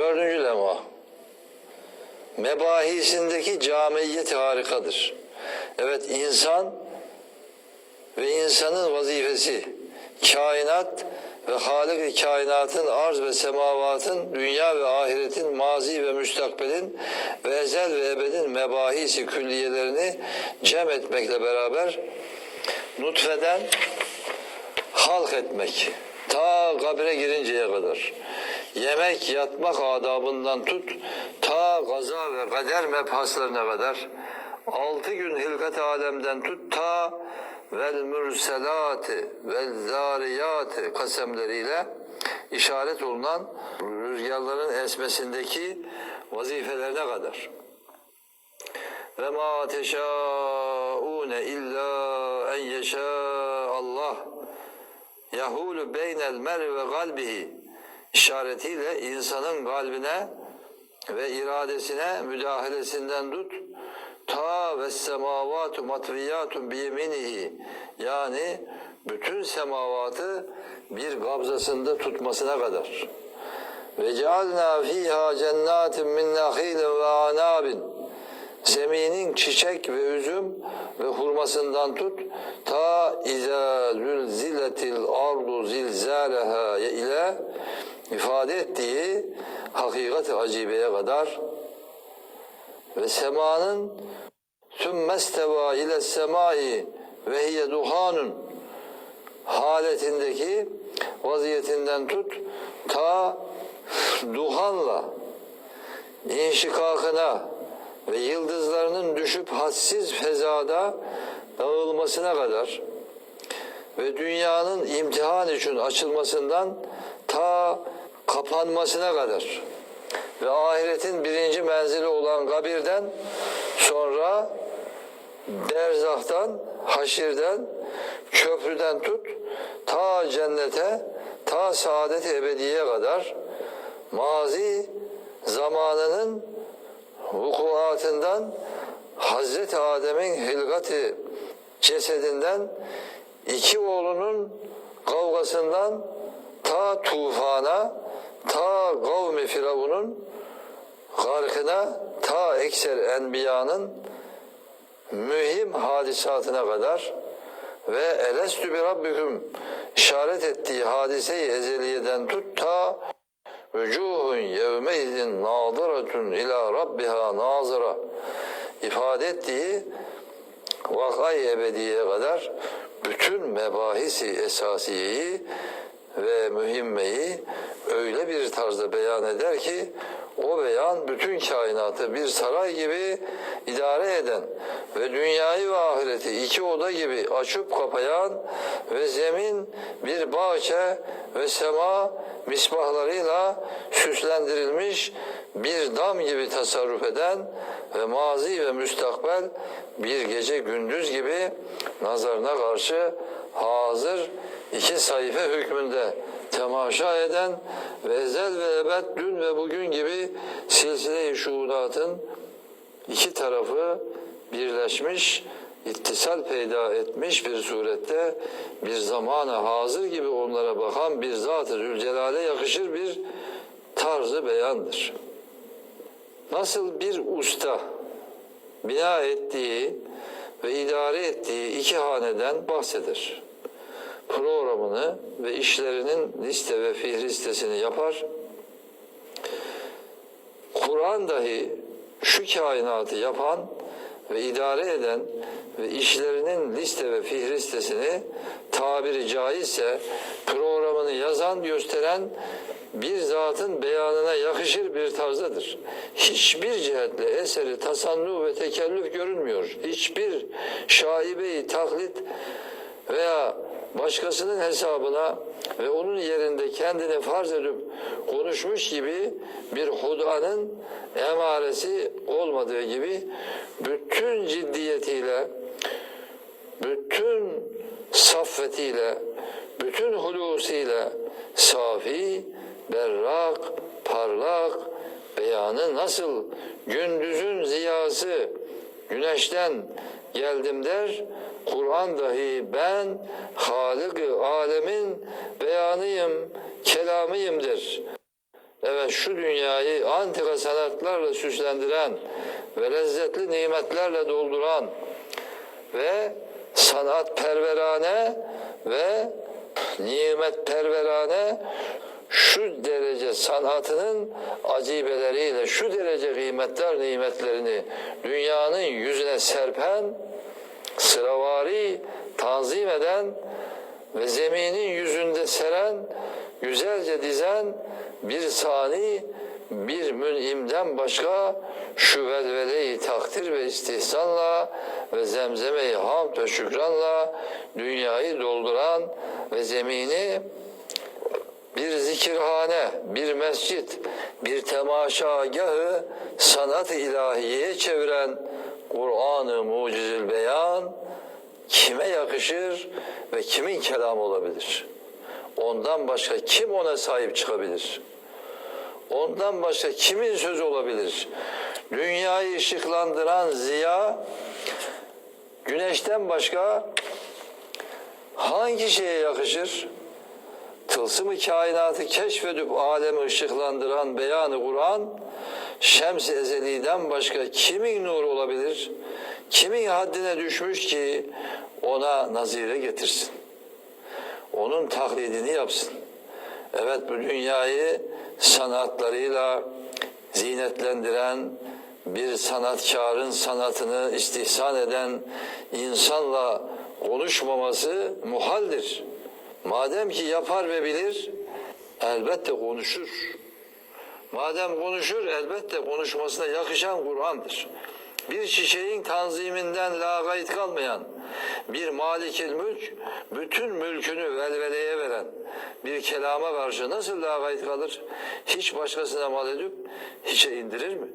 Dördüncü lema. Mebahisindeki camiyet harikadır. Evet insan ve insanın vazifesi kainat ve Halik-i kainatın arz ve semavatın, dünya ve ahiretin, mazi ve müstakbelin ve ezel ve ebedin mebahisi külliyelerini cem etmekle beraber nutfeden halk etmek. Ta kabre girinceye kadar. Yemek, yatmak adabından tut, ta gaza ve kader mebhaslarına kadar. Altı gün hilkat alemden tut, ta vel mürselati vel zariyati kasemleriyle işaret olunan rüzgarların esmesindeki vazifelerine kadar. Ve ma teşaune illa en yeşâ Allah yahulu beynel mer ve kalbihi işaretiyle insanın kalbine ve iradesine müdahalesinden tut. Ta ve semavatu matviyatun biyeminihi yani bütün semavatı bir kabzasında tutmasına kadar. Ve cealna fiha cennatin min nahilin ve anabin. Zeminin çiçek ve üzüm ve hurmasından tut. Ta iza zülziletil ardu zilzaleha ile ifade ettiği hakikat-ı acibeye kadar ve semanın sümmesteva ile semai ve hiye duhanun haletindeki vaziyetinden tut ta duhanla inşikakına ve yıldızlarının düşüp hassiz fezada dağılmasına kadar ve dünyanın imtihan için açılmasından kapanmasına kadar ve ahiretin birinci menzili olan kabirden sonra derzahtan, haşirden, köprüden tut ta cennete, ta saadet ebediye kadar mazi zamanının vukuatından Hazreti Adem'in hilgati cesedinden iki oğlunun kavgasından ta tufana ta kavmi firavunun garkına ta ekser enbiyanın mühim hadisatına kadar ve elestü bi rabbiküm işaret ettiği hadise-i ezeliyeden tut ta vücuhun yevmeizin nâziratun ila rabbiha nazıra ifade ettiği vakay ebediye kadar bütün mebahisi esasiyeyi ve mühimmeyi öyle bir tarzda beyan eder ki o beyan bütün kainatı bir saray gibi idare eden ve dünyayı ve ahireti iki oda gibi açıp kapayan ve zemin bir bahçe ve sema misbahlarıyla süslendirilmiş bir dam gibi tasarruf eden ve mazi ve müstakbel bir gece gündüz gibi nazarına karşı hazır iki sayfa hükmünde temaşa eden ve ezel ve ebed dün ve bugün gibi silsile-i şuunatın iki tarafı birleşmiş, ittisal peyda etmiş bir surette bir zamana hazır gibi onlara bakan bir zat-ı zülcelale yakışır bir tarzı beyandır. Nasıl bir usta bina ettiği ve idare ettiği iki haneden bahseder. Programını ve işlerinin liste ve fihristesini yapar. Kur'an dahi şu kainatı yapan ve idare eden ve işlerinin liste ve fihristesini tabiri caizse programını yazan, gösteren bir zatın beyanına yakışır bir tarzdadır. Hiçbir cihetle eseri tasannu ve tekellüf görünmüyor. Hiçbir şaibeyi taklit veya başkasının hesabına ve onun yerinde kendini farz edip konuşmuş gibi bir hudanın emaresi olmadığı gibi bütün ciddiyetiyle, bütün saffetiyle, bütün hulusiyle safi, berrak, parlak beyanı nasıl gündüzün ziyası güneşten geldim der, Kur'an dahi ben Halık-ı alemin beyanıyım, kelamıyımdır. Evet şu dünyayı antika sanatlarla süslendiren ve lezzetli nimetlerle dolduran ve sanat perverane ve nimet perverane şu derece sanatının acibeleriyle şu derece kıymetler nimetlerini dünyanın yüzüne serpen sıravari tanzim eden ve zeminin yüzünde seren, güzelce dizen bir sani, bir münimden başka şu velveleyi takdir ve istihsanla ve zemzemeyi hamd ve şükranla dünyayı dolduran ve zemini bir zikirhane, bir mescit, bir temaşagahı sanat-ı ilahiyeye çeviren Kur'an-ı Mucizül Beyan kime yakışır ve kimin kelamı olabilir? Ondan başka kim ona sahip çıkabilir? Ondan başka kimin sözü olabilir? Dünyayı ışıklandıran ziya güneşten başka hangi şeye yakışır? Tılsımı kainatı keşfedip alemi ışıklandıran beyanı Kur'an, şems-i ezeliden başka kimin nuru olabilir? Kimin haddine düşmüş ki ona nazire getirsin? Onun taklidini yapsın. Evet bu dünyayı sanatlarıyla zinetlendiren, bir sanatkarın sanatını istihsan eden insanla konuşmaması muhaldir. Madem ki yapar ve bilir, elbette konuşur. Madem konuşur, elbette konuşmasına yakışan Kur'an'dır. Bir çiçeğin tanziminden lagayt kalmayan, bir malikil mülk, bütün mülkünü velveleye veren bir kelama karşı nasıl lagayt kalır? Hiç başkasına mal edip hiçe indirir mi?